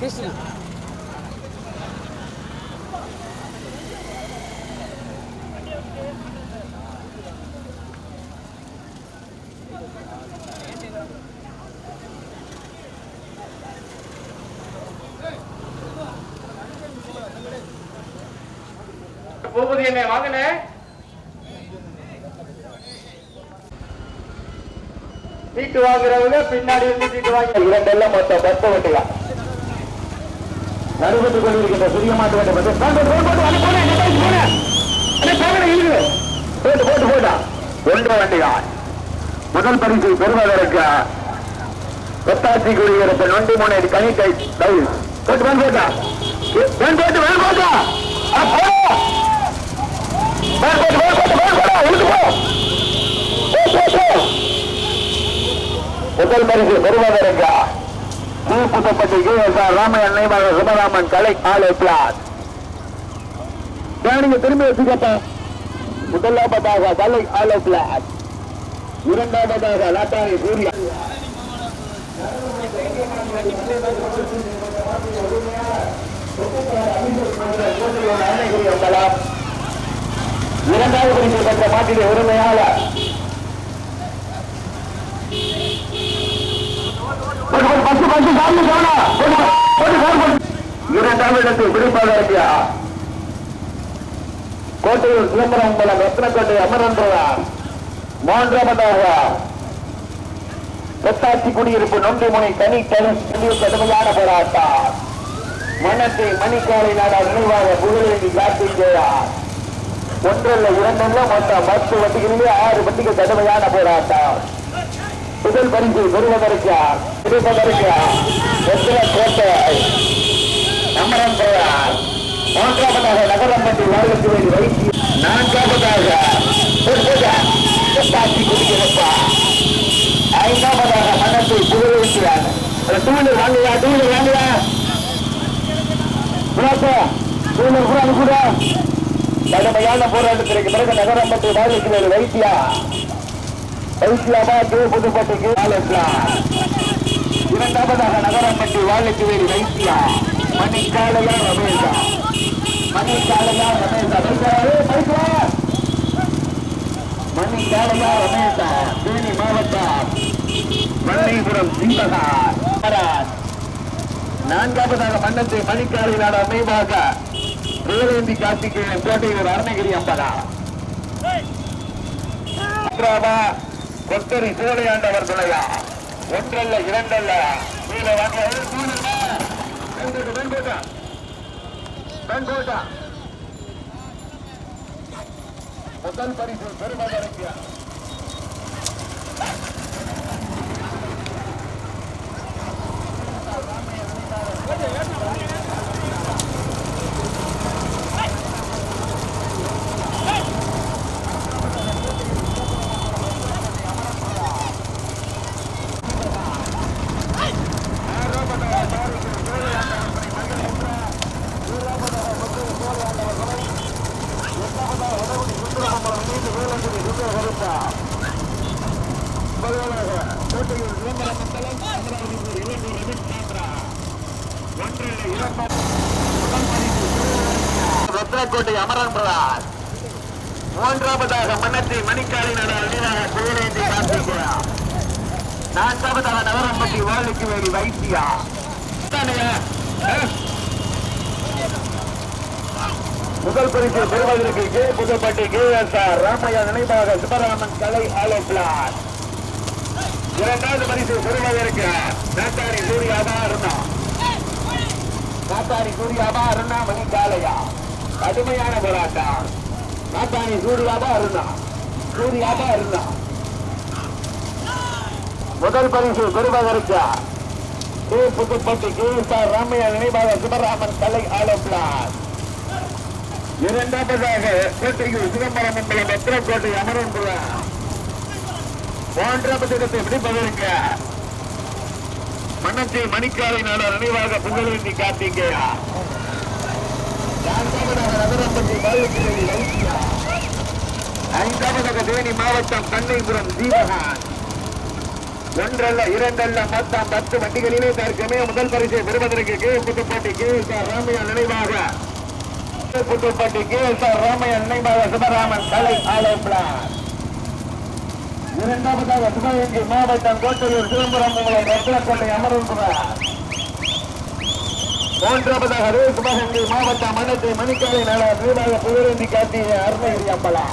கிருஷ்ணா போகுது என்ன வாங்கினே. சீட்டு வாங்குறவங்க பின்னாடி இருந்து சீட்டு வாங்கி இரண்டெல்லாம் மொத்த பத்து வண்டியா நடுவத்து கொண்டிருக்கின்ற புதிய மாட்டு வண்டி பத்து போட்டு போட்டு போட்டு அது போன என்ன போய் போன அண்ணே போகணும் இருக்கு போட்டு போட்டு போட்டா ஒன்று வண்டியா? முதல் பரிசு பெறுவதற்கு கொத்தாச்சி குடியிருப்பு நொண்டி மூணு அடி கனி கை தயிர் போட்டு வேன் போட்டா வேன் போட்டு வேன் போட்டா வேன் போட்டு வேன் போட்டு வேன் போடா இழுத்து போ, போ, போ. முதல் பரிசு பெறுவதற்கு தீப்புத்தப்பட்டி கேஎஸ்ஆர் ராமையன் நெய்மாக சுபராமன் கலை ஆலை பிளாட் நீங்க திரும்பி வச்சுக்கப்பா முதலாவதாக கலை ஆலை பிளாட் இரண்டாவதாக லாட்டாரி சூர்யா. இரண்டாவது பரிசு பெற்ற மாட்டிலே உரிமையாளர் போட்டு போட்டு பத்து பத்து சாமி போனா போட்டு போட்டு போட்டு போட்டு இரண்டாவது இடத்தை பிடிப்பதற்கு கோட்டையூர் சிதம்பரம்பலம் ரத்னக்கோட்டை அமரன்றவர் மூன்றாவதாக கொத்தாச்சி குடியிருப்பு நொண்டிமுனை தனி தனி கடுமையான போராட்டம் மனத்தை மணிக்காலை நாடா நினைவாக புகழேந்தி கார்த்திகேயா ஒன்றல்ல இரண்டல்ல மொத்தம் பத்து வட்டிகளிலே ஆறு வண்டிகள் கடுமையான போராட்டம். முதல் பரிசு பெறுவதற்கு கிடைப்பதற்கு எத்தனை கோட்டை அமரம் பெயர் மூன்றாவதாக நகரம்பட்டி வாழ்க்கை வேண்டி வைத்து நான்காவதாக காட்சி குடிக்கிறப்பா ஐந்தாவதாக மனத்தை புகழ்கிறார் டூலர் வாங்கயா டூலர் வாங்கயா டூலர் கூட கூட. கடுமையான போராட்டத்திற்கு பிறகு நகரம்பட்டி வாழ்க்கை வேண்டி வைத்தியா. வைத்தியாபாத் புதுப்பட்டிக்கு ஆலோசலாம் இரண்டாவதாக நகரப்பட்டி வாழைக்குவேரி வைத்தியா மணிக்காலையா ரமேஷா. மணிக்காலையா ரமேஷா. வைத்தியா மணிக்காலையா ரமேஷா. தேனி மாவட்டம் மல்லிபுரம் சிந்தகா நான்காவதாக மன்னத்தை மணிக்காலை நாடு அமைவாக வேலேந்தி கார்த்திகேயன் கோட்டையூர் அருணகிரி அம்பதா கொத்தரி சோழையாண்டவர் துணையா ஒன்றல்ல இரண்டல்ல. கீழே வாங்க. முதல் பரிசு வெண்கோட்டா முதல் பரிசு பெருமதற்கு ரத்னக்கோட்டை அமரன் பிரதாஸ் மூன்றாவதாக மன்னத்தை மணிக்காலி நட அணிவாக குதிரைந்தி கார்த்திகா நான்காவதாக நவரம்பட்டி வாழ்க்கை வேலி வைத்தியா. முதல் பரிசு பெறுவதற்கு K. Puduppatti K. S. R. Ramaiah நினைவாக சிவராமன் கலை ஆலோ பிளாட் இரண்டாவது பரிசு பெறுவதற்கு நாட்டாரி சூர்யாபா அருணா நாட்டாரி சூர்யாபா அருணா மணி காலையா கடுமையான போராட்டம். நாட்டாரி சூர்யாபா அருணா சூர்யாபா இருந்தான் முதல் பரிசு பெறுவதற்கு K Puduppatti K S Ramaiah நினைவாக சிவராமன் கலை ஆலோ இரண்டாவதாக கோட்டையில் சிதம்பரம் என்பதை பத்திரக்கோட்டை அமரன்புரம் மூன்றாவது இடத்தை பிடிப்பதற்கு மன்னத்தை மணிக்காலை நாடு நினைவாக புகழ் வேண்டி காத்தீங்கயா ஐந்தாவதாக தேனி மாவட்டம் கண்ணைபுரம் தீபகான். ஒன்றல்ல இரண்டல்ல மொத்தம் பத்து வண்டிகளிலே தற்கமே முதல் பரிசை பெறுவதற்கு K Puduppatti K S R Ramaiah நினைவாக. K Puduppatti K S R Ramaiah நினைவாக சிவராமன் கலை ஆலை பிளான். இரண்டாவதாக சிவகங்கை மாவட்டம் கோட்டையூர் சிதம்பரம் உங்களை ரத்னக்கோட்டை அமர்வுகிறார் மூன்றாவதாக ரே சிவகங்கை மாவட்டம் மனத்தை மணிக்காலை நாளாக நிர்வாக புகழேந்தி காட்டிய அருணகிரி அம்பலா.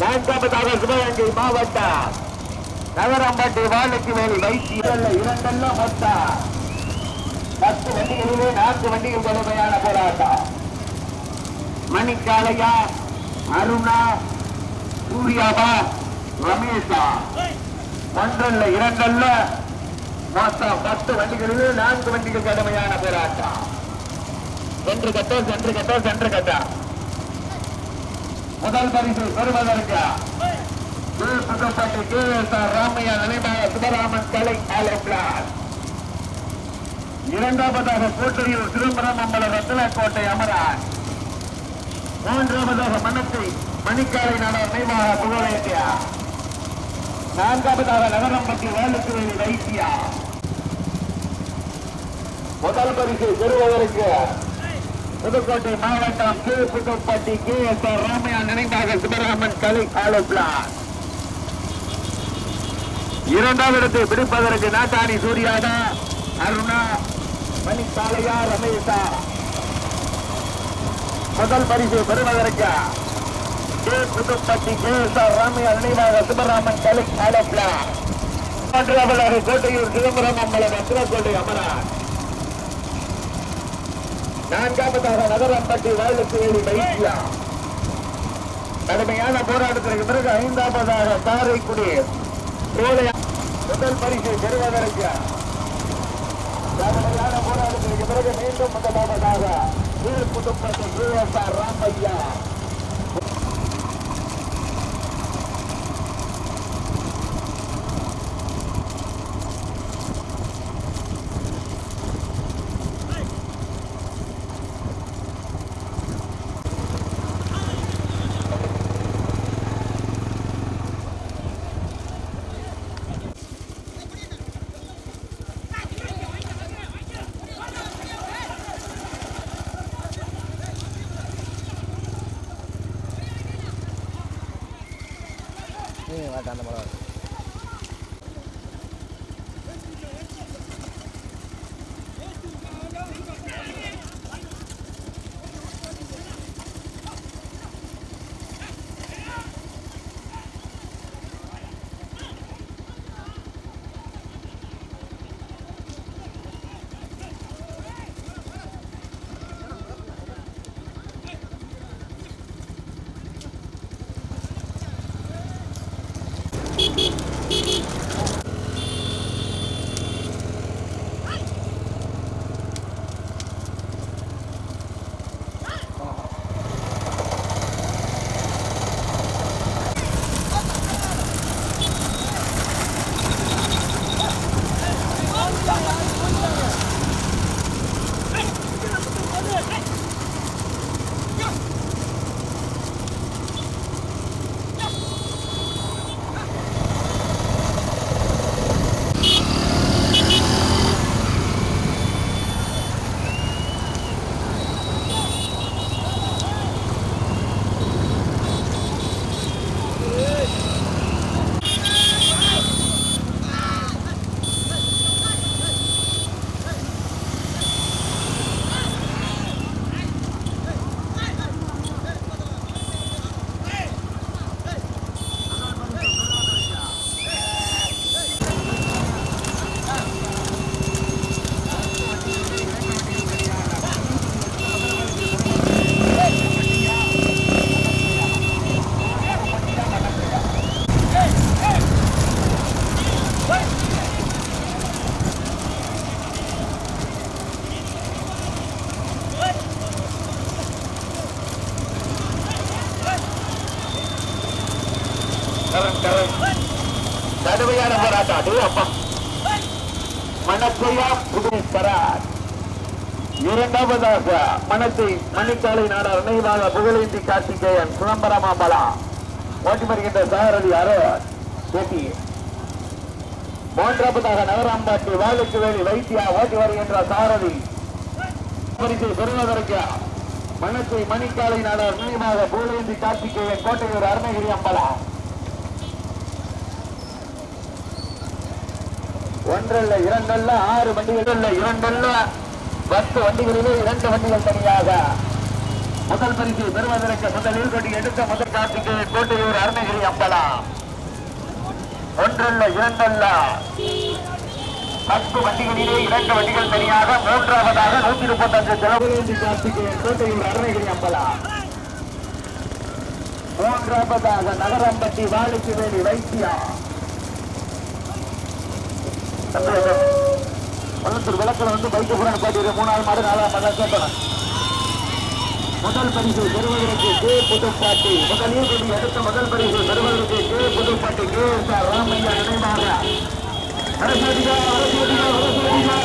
நான்காவதாக சிவகங்கை மாவட்ட நகரம்பட்டி வாழைக்கு வேலி வைத்தியல்ல இரண்டல்ல மொத்த பத்து வண்டிகளிலே நான்கு வண்டிகள் கடுமையான போராட்டம். மணிக்காலையா அருணா சூர்யாவா ரமேஷா. ஒன்றல்ல இரண்டல்ல. மொத்தம் பத்து வண்டிகளிலே நான்கு வண்டிகள் கடுமையான போராட்டம். சென்று கட்டோ சென்று கட்டோ சென்று கட்ட. முதல் பரிசு பெறுவதற்கு Puduppatti K. S. R. Ramaiah நினைவாக சிவராமன் கலை ஆலோபிளார் இரண்டாவதாக கோட்டையில் அமரான் மூன்றாவதாக மணிக்காலை நட நினைவாக புகழேந்தியா நான்காவதாக நகரம்பட்டி வைத்தியா முதல் பரிசு பெறுவதற்கு புதுக்கோட்டை மாவட்டம் K K S R Ramaiah நினைந்தாக Sivaraman கலை ஆலோபிளார் இரண்டாவது இடத்தை பிடிப்பதற்கு நாட்டாணி சூர்யாதா அருணா மணிசாலையா ரமேஷா. முதல் பரிசு பெறுவதற்கு K Puduppatti K S R Ramaiah நினைவாக சுப்பராமன் கலை ஆலோப்லா கோட்டையூர் சிதம்பரம் அம்பலம் அசுரக்கோட்டை அமரான் நான்காவதாக நகரம்பட்டி வாழுக்கு வேலி வைத்தியா கடுமையான போராட்டத்திற்கு பிறகு ஐந்தாவதாக காரைக்குடி சோலை முதல் பரிசை பெறுவதற்கு. கடுமையான போராட்டத்திற்கு பிறகு மீண்டும் முதலாவதாக கீழ்குடும்பத்தை ராமையா が旦那もら கடுமையான போராட்டம். அது அப்பா. மனசையா புதுப்பரார் இரண்டாவதாக மனத்தை மணிக்காலை நாடார் நினைவாக புகழேந்தி கார்த்திகேயன் சிதம்பரமாம்பலா ஓட்டி வருகின்ற சாரதி அருண் பேட்டி. மூன்றாவதாக நகராம்பாட்டி வாழுக்கு வேலி வைத்தியா ஓட்டி வருகின்ற சாரதி. பரிசை பெறுவதற்கு மனத்தை மணிக்காலை நாடார் நினைவாக புகழேந்தி கார்த்திகேயன் கோட்டையூர் அருணகிரி அம்பலா ஒன்றல்ல இரண்டல்ல ஆறு வண்டிகள் இரண்டல்ல. பத்து வண்டிகளிலே இரண்டு வண்டிகள் தனியாக. முதல் பரிசு பெறுவதற்கு முதலில் கொடி எடுத்த முதல் காட்சிக்கு கோட்டையூர் அருணகிரி அம்பலா ஒன்றல்ல இரண்டல்ல. பத்து வண்டிகளிலே இரண்டு வண்டிகள் தனியாக மூன்றாவதாக நூத்தி முப்பத்தஞ்சு திரௌபதி காட்சிக்கு கோட்டையூர் அருணகிரி அம்பலா மூன்றாவதாக நகரம்பட்டி வாழுக்கு வேலி வைத்தியா. மலத்தூர் விளக்கில் வந்து பைக்கு புறம் பாட்டி மூணாவது மாடு நாலாம் மாடு கேட்கணும் முதல் பரிசு பெறுவதற்கு கே புதுப்பாட்டி. முதலில் கொண்டு அடுத்த முதல் பரிசு பெறுவதற்கு K Puduppatti K S R Ramaiah நினைவாக அரசடிகா அரசடிகா அரசடிகா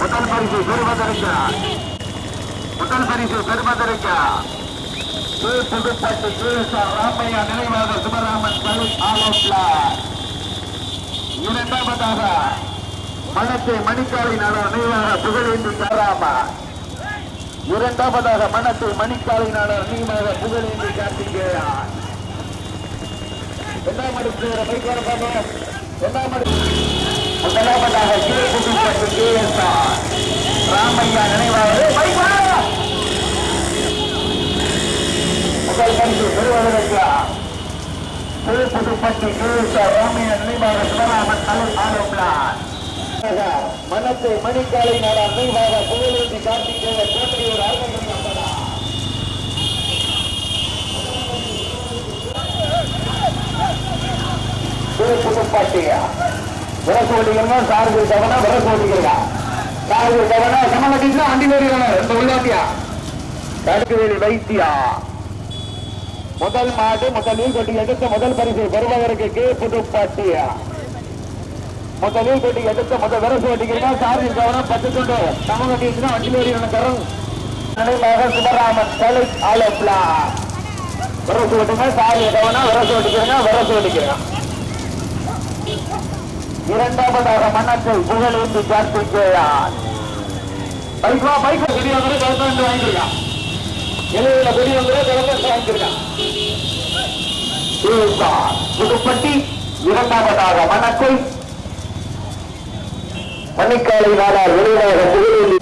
முதல் பரிசு பெறுவதற்கு முதல் பரிசு பெறுவதற்கு புதுப்பாட்டி கே எஸ் ராமையா நினைவாக சிவராமன் பள்ளி ஆலோசனை இரண்டாவதாக மனத்தை மணிக்காலை நாடார் நினைவாக புகழேந்தி தாராமா இரண்டாவதாக மனத்தை மணிக்காலை நாடார் நினைவாக புகழேந்தி கார்த்திகேயா இரண்டாம் அடுத்த பைக்கார பாருங்க இரண்டாம் அடுத்து முதலாவதாக புதுப்பட்டு ராமையா நினைவாக ஏய், பைக் வாடா. முதல் பரிசு பெறுவதற்கு புதுப்பட்டி கேஎஸ் ஆர் ராமையா நினைவாக சிவராமன் கலை ஆலோசனார் மனத்தை மணிக்காலை நாடா நினைவாக புகழேந்தி கார்த்திகேய கோட்டையூர் அருமைகள் நம்படா புதுப்பாட்டியா விரசு ஓட்டிக்கிறா சார்பு தவணா விரசு ஓட்டிக்கிறா சார்பு தவணா சம கட்டிச்சுனா வண்டி ஓடிக்கிறாங்க ரெண்டு உள்ளாட்டியா கடுக்கு வேலி வைத்தியா முதல் மாடு முதலில் கொண்டு எடுத்த முதல் பரிசை பெறுவதற்கு கே புதுப்பாட்டியா. முதலில் கொண்டு எடுத்த முதல் விரசு ஓட்டிக்கிறீங்க சாரி கவனம் பத்து தொண்டு தமிழ் கட்டிச்சுனா வண்டி ஓடி தரும் நினைவாக சுபராமன் தலை ஆலோப்லா விரசு ஓட்டுங்க சாரி கவனம் விரசு ஓட்டிக்கிறீங்க விரசு ஓட்டிக்கிறீங்க இரண்டாவதாக மன்னத்தை புகழேந்தி கார்த்திகேயான் பைக்வா பைக் பெரிய வந்து கலந்து வாங்கிருக்கான் இலையில பெரிய வந்து கலந்து புதுப்பட்டி இரண்டாவதாக மன்னத்தை மணிக்காலை நாடார் வெளியாக புகழேந்தி